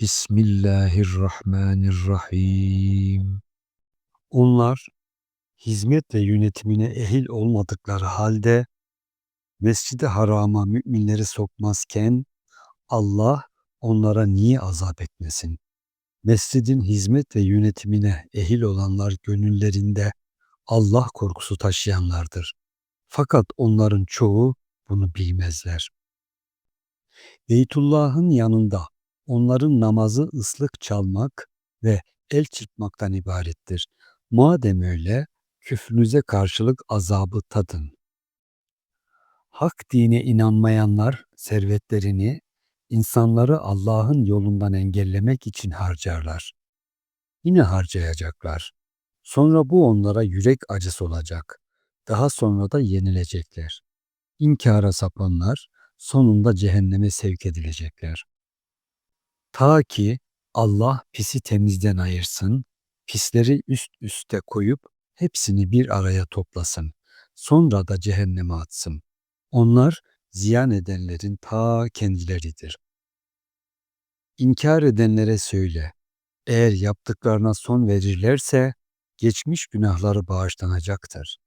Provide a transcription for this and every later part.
Bismillahirrahmanirrahim. Onlar hizmet ve yönetimine ehil olmadıkları halde Mescid-i Haram'a müminleri sokmazken Allah onlara niye azap etmesin? Mescidin hizmet ve yönetimine ehil olanlar gönüllerinde Allah korkusu taşıyanlardır. Fakat onların çoğu bunu bilmezler. Beytullah'ın yanında onların namazı ıslık çalmak ve el çırpmaktan ibarettir. Madem öyle küfrünüze karşılık azabı tadın. Hak dine inanmayanlar servetlerini insanları Allah'ın yolundan engellemek için harcarlar. Yine harcayacaklar. Sonra bu onlara yürek acısı olacak. Daha sonra da yenilecekler. İnkara sapanlar sonunda cehenneme sevk edilecekler. Ta ki Allah pisi temizden ayırsın, pisleri üst üste koyup hepsini bir araya toplasın. Sonra da cehenneme atsın. Onlar ziyan edenlerin ta kendileridir. İnkar edenlere söyle, eğer yaptıklarına son verirlerse geçmiş günahları bağışlanacaktır.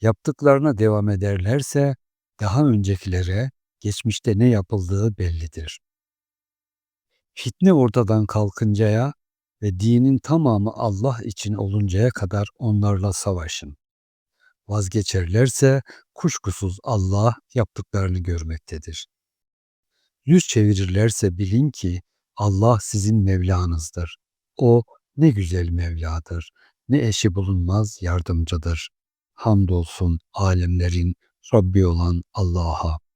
Yaptıklarına devam ederlerse daha öncekilere geçmişte ne yapıldığı bellidir. Fitne ortadan kalkıncaya ve dinin tamamı Allah için oluncaya kadar onlarla savaşın. Vazgeçerlerse kuşkusuz Allah yaptıklarını görmektedir. Yüz çevirirlerse bilin ki Allah sizin Mevlanızdır. O ne güzel Mevladır, ne eşi bulunmaz yardımcıdır. Hamdolsun alemlerin Rabbi olan Allah'a.